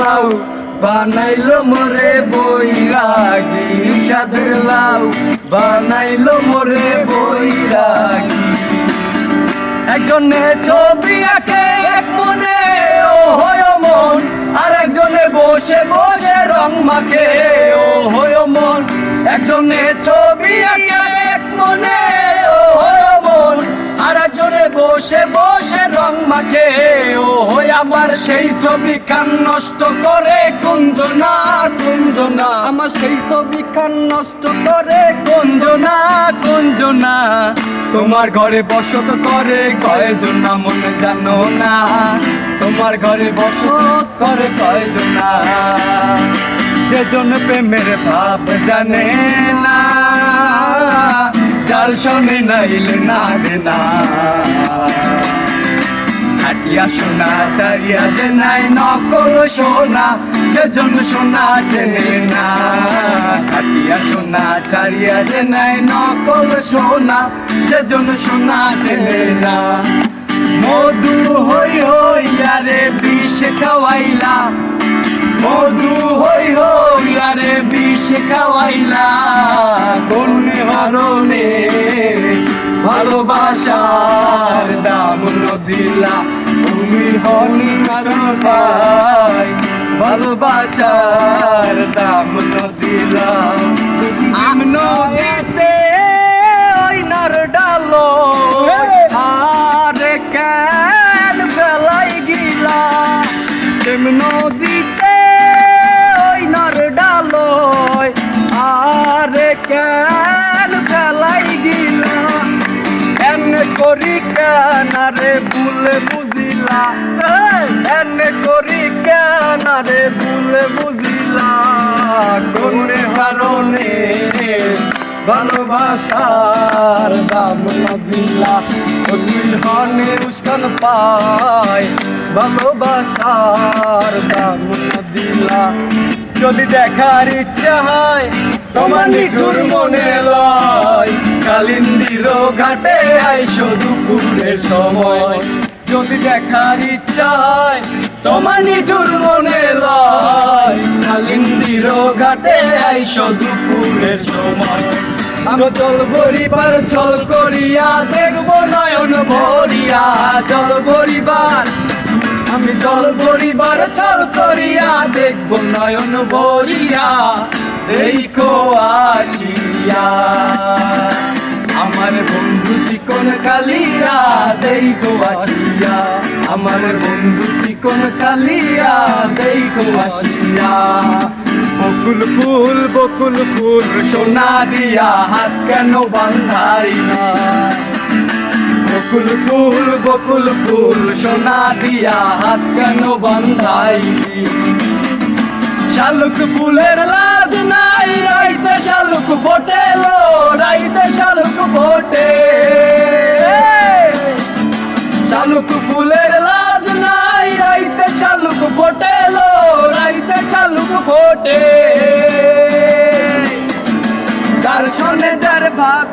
লাউ বানাইলো মোরে বৈরাগী সাদের লাউ বানাইলো মোরে বৈরাগী। একজনে ছবি এক মনে ও হয় মন, আর একজনে বসে বসে রং মাখে ও হয় মন। একজনে ছবি আঁকে, এক মনে ও হয় মন, আর একজনে বসে বসে রং মাখে আমার সেই ছবি খান নষ্ট করে কুঞ্জনা কুঞ্জনা। আমার সেই ছবি খান নষ্ট করে কুঞ্জনা কুঞ্জনা। তোমার ঘরে বসত করে কয়জন না মনে জানো না। তোমার ঘরে বসত করে কয়জন। না যেজন প্রেমের ভাব জানে না যার শোনে নাইলে না রে না। হাটিয়া সোনা চারিয়া যে নাই, নকল সোনা সেজন সোনা চেনে না। হাটিয়া সোনা, চারিয়া যে নাই, নকল সোনা সেজন সোনা চেনে না। মধু হই হই, আরে বিষ খাওয়াইলা। মধু হই হই, আরে বিষ খাওয়াইলা। কোন হারণে ভালোবাসার দাম নদিলা তুমি হনি কারণ ভাই ভালোবাসার দাম নদিলা আমনো এসে ওই নার ডালো আর কেন বেলাই গিলা? কেমন দিতে ওই নার ডালয় আর কেন বেলাই গিলা? এনে করি কেন রে ভুলে এনে করি কেন রে? ভুলে বুঝিলা। কোনে হারণে ভালোবাসার দাম হনে উস্কান পায়, ভালোবাসার দাম নদিলা যদি দেখার ইচ্ছা হয়, তোমার নিঠুর মনে লয়। কালিন্দির ঘাটে আইসো দুপুরের সময়। যদি দেখার ইচ্ছা হয়, তোমার নিঠুর মনে লয়। কালিন্দির ঘাটে আইসো দুপুরের সময়। আমি জল ভরিবার জল করিয়া দেখব নয়ন ভরিয়া, জল ভরিবার। আমি জল ভরিবার চল করিয়া দেখব নয়ন ভরিয়া, দেখো আসিয়া। আমার বন্ধু চিকন কালিয়া দেখো আসিয়া। আমার বন্ধু চিকন কালিয়া দেখো আসিয়া। বকুল ফুল বকুল ফুল সোনা দিয়া, হাত কেন বান্ধাই না বকুল ফুল বকুল ফুল সোনা দিয়া, হাত কেন বান্ধাই শালুক ফুলের লাজ নাই, রাইতে শালুক ফোটে লো রাইতে শালুক শালুক ফোটে। যার সনে ভাগ